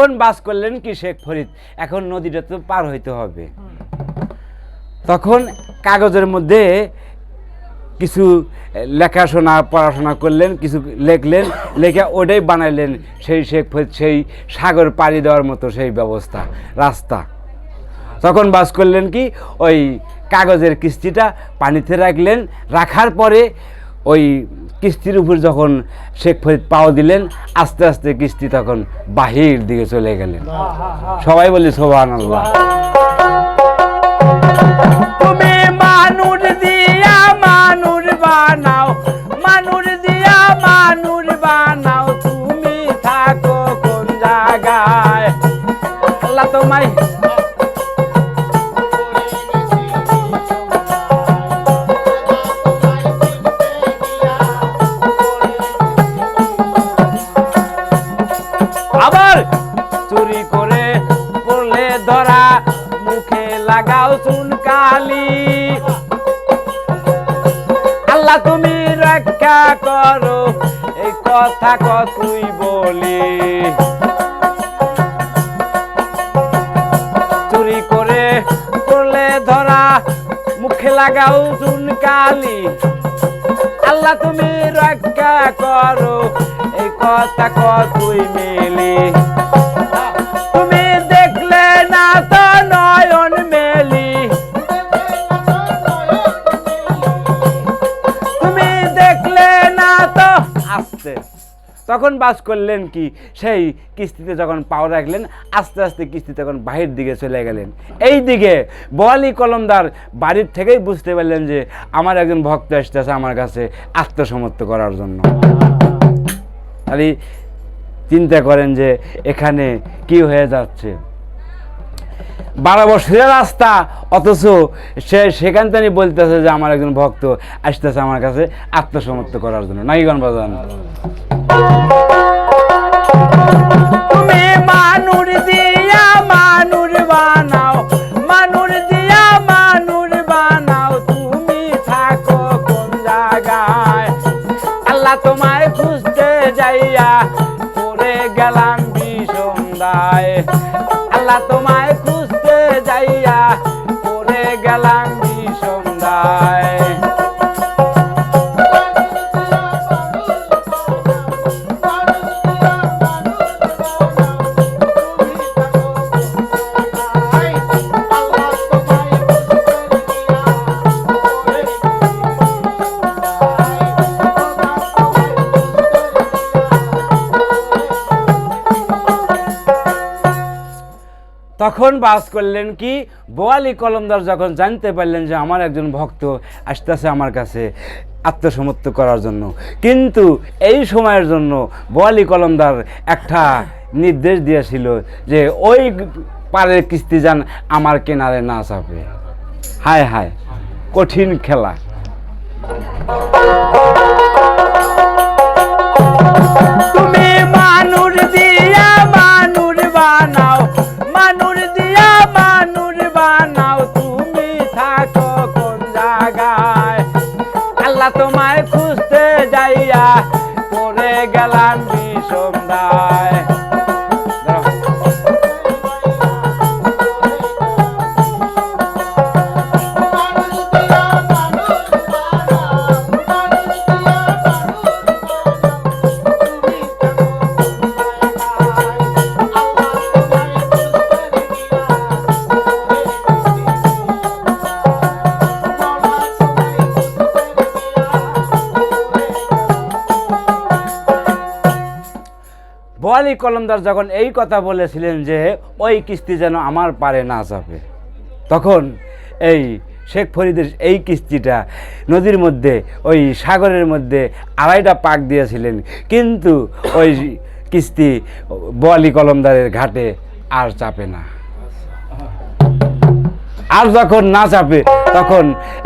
তখন বাস করলেন কি শেখ ফরিদ? এখন নদীটা তো পার হইতে হবে। তখন কাগজের মধ্যে কিছু লেখাশোনা, পড়াশোনা করলেন, কিছু লেখলেন, লেখে ওটাই বানাইলেন সেই শেখ ফরিদ, সেই সাগর পাড়ি দেওয়ার মতো সেই ব্যবস্থা, রাস্তা। তখন বাস করলেন কি? ওই কাগজের কিস্তিটা পানিতে রাখলেন, রাখার পরে ওই কিস্তির উপর যখন শেখ ফরিদ পাও দিলেন, আস্তে আস্তে কিস্তি তখন বাহির দিকে চলে গেলেন। সবাই বলি সোহান আল্লাহ তুমি আল্লাহ তোমায় কথা কতই বলি। চুরি করে করলে ধরা, মুখে লাগাও চুনকালি। আল্লাহ তুমি রক্ষা করো, এই কথা কতই মেলি। আসতে তখন বাস করলেন কি? সেই কিস্তিতে যখন পাও রাখলেন, আস্তে আস্তে কিস্তি তখন বাহির দিকে চলে গেলেন। এই দিকে বোয়ালি কলমদার বাড়ির থেকেই বুঝতে পারলেন যে আমার একজন ভক্ত আসতেছে আমার কাছে আত্মসমর্থ করার জন্য। খালি চিন্তা করেন যে এখানে কি হয়ে যাচ্ছে। বারো বছরের রাস্তা। অথচ সে সেখান থেকে বলতেছে যে আমার একজন ভক্ত আসতেছে আমার কাছে আত্মসমর্থ করার জন্য। নাকি গান বাজান? তোমায় খুঁজতে যাইয়া পড়ে গেলাম তোমায় তখন বাস করলেন কি? বোয়ালি কলমদার যখন জানতে পারলেন যে আমার একজন ভক্ত আসতেছে আমার কাছে আত্মসমর্থ করার জন্য। কিন্তু এই সময়ের জন্য বোয়ালি কলমদার একটা নির্দেশ দিয়েছিল যে ওই পারের কিস্তি যান, আমার কেনারে না চাপে। হায় হায়, কঠিন খেলা। বোয়ালি কলমদার যখন এই কথা বলেছিলেন যে, ওই কিস্তি যেন আমার পারে না চাপে তখন এই শেখ ফরিদের এই কিস্তিটা নদীর মধ্যে, ওই সাগরের মধ্যে আড়াইটা পাক দিয়েছিলেন। কিন্তু ওই কিস্তি বোয়ালি কলমদারের ঘাটে আর চাপে না। আর যখন না চাপে, তখন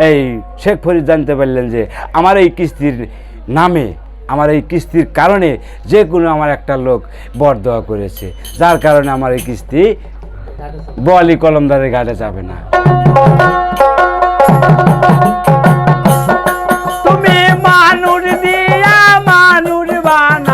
এই শেখ ফরিদ জানতে পারলেন যে, আমার এই কিস্তির নামে আমার এই কিস্তির কারণে যে কোনো আমার একটা লোক বর দেওয়া করেছে। যার কারণে আমার এই কিস্তি বলি কলমদারের ঘাটে যাবে না। তুমি মানুষ দিয়া মানুষ বানাও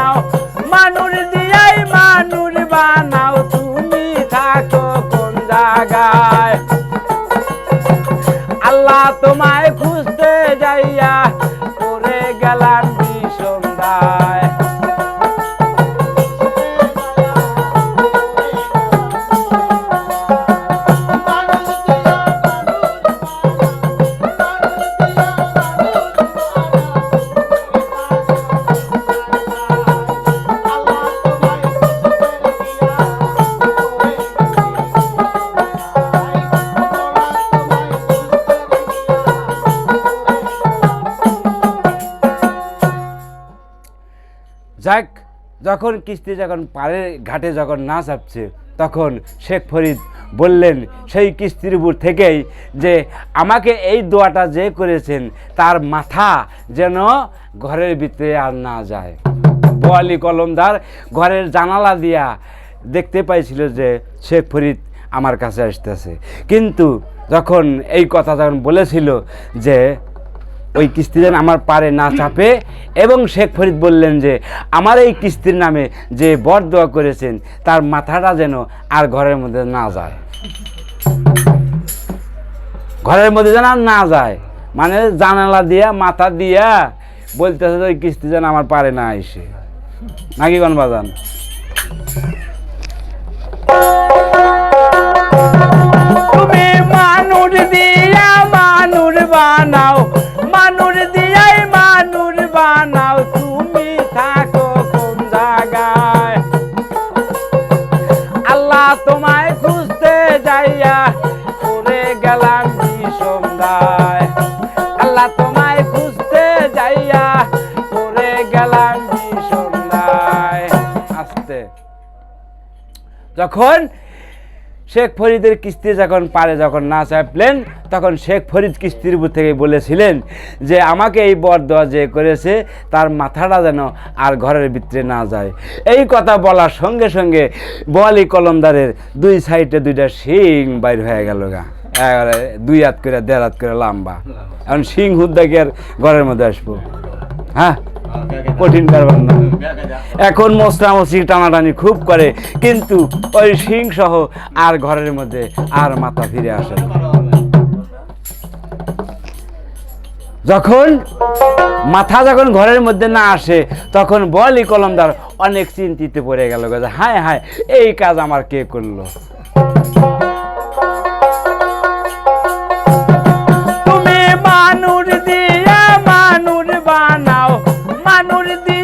যখন কিস্তি যখন পাড়ের ঘাটে যখন না চাপছে, তখন শেখ ফরিদ বললেন, সেই কিস্তির উপর থেকেই যে আমাকে এই দোয়াটা যে করেছেন, তার মাথা যেন ঘরের ভিতরে আর না যায়। বোয়ালি কলমদার ঘরের জানালা দিয়া দেখতে পাইছিল যে শেখ ফরিদ আমার কাছে আসতেছে। কিন্তু যখন এই কথা যখন বলেছিল যে ওই কিস্তি যেন আমার পারে না চাপে। এবং শেখ ফরিদ বললেন যে আমার এই কিস্তির নামে যে বর দোয়া করেছেন তার মাথাটা যেন আর ঘরের মধ্যে না যায়। ঘরের মধ্যে যেন আর না যায়। মানে জানালা দিয়া মাথা দিয়া বলতেছে যে ওই কিস্তি যেন আমার পারে না এসে। নাকি কোন বাজান? তুমি মানুষ দিয়া মানুষ বানাও যাইয়া করে গেলাম সন্ধ্যায় আল্লাহ তোমায় খুঁজতে যাইয়া করে গেলাম সন্ধ্যায় আসতে। যখন শেখ ফরিদের কিস্তি যখন পারে, যখন না চাপলেন তখন শেখ ফরিদ কিস্তির উপর থেকে বলেছিলেন যে আমাকে এই বর দেওয়া যে করেছে, তার মাথাটা যেন আর ঘরের ভিতরে না যায়। এই কথা বলার সঙ্গে সঙ্গে বলি কলমদারের দুই সাইডে দুইটা শিং বাইর হয়ে গেল গা। দুই হাত করে, দেড় হাত করে লম্বা। এখন শিং হুদ্দা কি আর ঘরের মধ্যে আসব? হ্যাঁ? কঠিন কারবার না। এখন মশলা মশি টানাটানি খুব করে, কিন্তু ওই শিং সহ আর ঘরের মধ্যে আর মাথা ফিরে আসে যখন মাথা যখন ঘরের মধ্যে না আসে, তখন বলি কলমদার অনেক চিন্তিত পড়ে গেল হায় হায়, এই কাজ আমার কে করল? মানুষ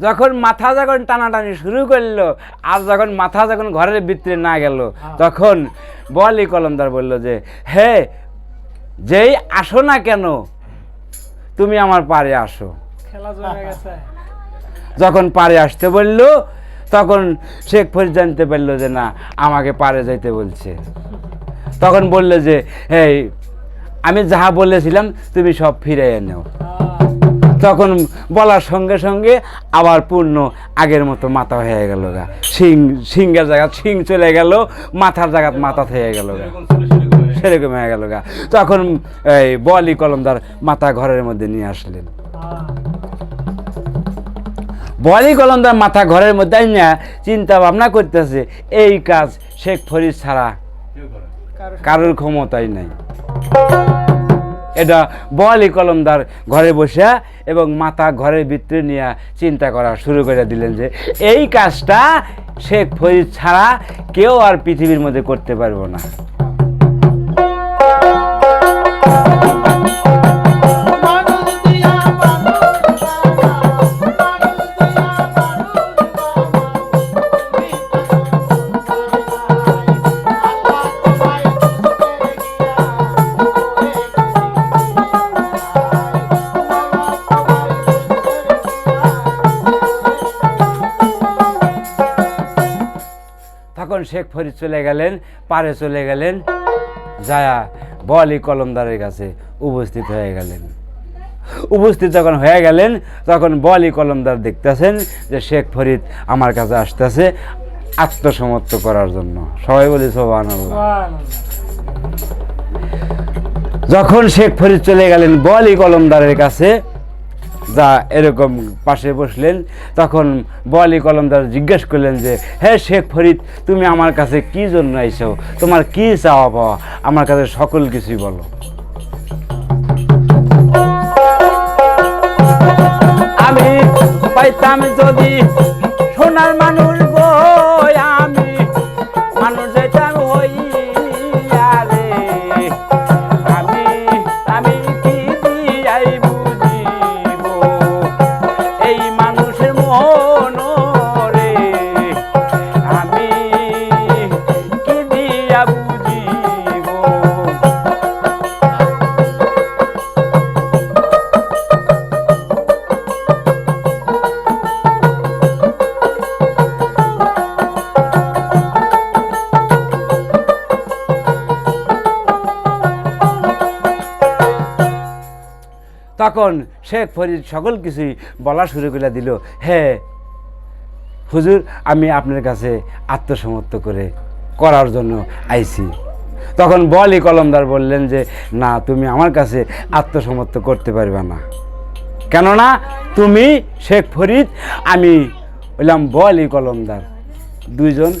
যখন মাথা যখন টানাটানি শুরু করল আর যখন মাথা যখন ঘরের ভিতরে না গেল তখন বলি কলমদার বলল যে হে যেই আসো না কেন তুমি আমার পারে আসো। জমে গেছে। যখন পারে আসতে বলল তখন শেখ ফরিদ জানতে পারল যে না আমাকে পারে যাইতে বলছে। তখন বলল যে এই আমি যাহা বলেছিলাম তুমি সব ফিরে নাও। তখন বলার সঙ্গে সঙ্গে আবার পূর্ণ আগের মতো মাথা হয়ে গেল গা। শিং শিংয়ের জায়গা শিং চলে গেল মাথার জায়গা মাথা হয়ে গেল গা। সেরকম হয়ে গেল গা। তখন এই বলি কলমদার মাথা ঘরের মধ্যে নিয়ে আসলেন। বলি কলমদার মাথা ঘরের মধ্যে আইনা চিন্তা ভাবনা করতেছে এই কাজ শেখ ফরিদ ছাড়া কারোর ক্ষমতাই নাই। এটা বলি কলমদার ঘরে বসে এবং মাথা ঘরের ভিতরে নিয়ে চিন্তা করা শুরু করে দিলেন যে এই কাজটা শেখ ফরিদ ছাড়া কেউ আর পৃথিবীর মধ্যে করতে পারব না। তখন শেখ ফরিদ চলে গেলেন পারে চলে গেলেন যায়া বলি কলমদারের কাছে উপস্থিত হয়ে গেলেন। উপস্থিত যখন হয়ে গেলেন তখন বলি কলমদার দেখতেছেন যে শেখ ফরিদ আমার কাছে আসতেছে আত্মসমর্থ করার জন্য। সবাই বলি সোবান যখন শেখ ফরিদ চলে গেলেন বলি কলমদারের কাছে যা এরকম পাশে বসলেন, তখন বলি কলমদার জিজ্ঞেস করলেন যে, হে শেখ ফরিদ, তুমি আমার কাছে কি জন্য আইছো? তোমার কি চাওয়া পাওয়া? আমার কাছে সকল কিছুই বলো। আমি পাইতাম যদি সোনার মানুষ তখন শেখ ফরিদ সকল কিছুই বলা শুরু করে দিল হ্যাঁ হুজুর, আমি আপনার কাছে আত্মসমর্থ করে করার জন্য আইছি। তখন বলি কলমদার বললেন যে, না, তুমি আমার কাছে আত্মসমর্থ করতে পারবে না। কেননা তুমি শেখ ফরিদ, আমি বললাম বলি কলমদার। দুইজন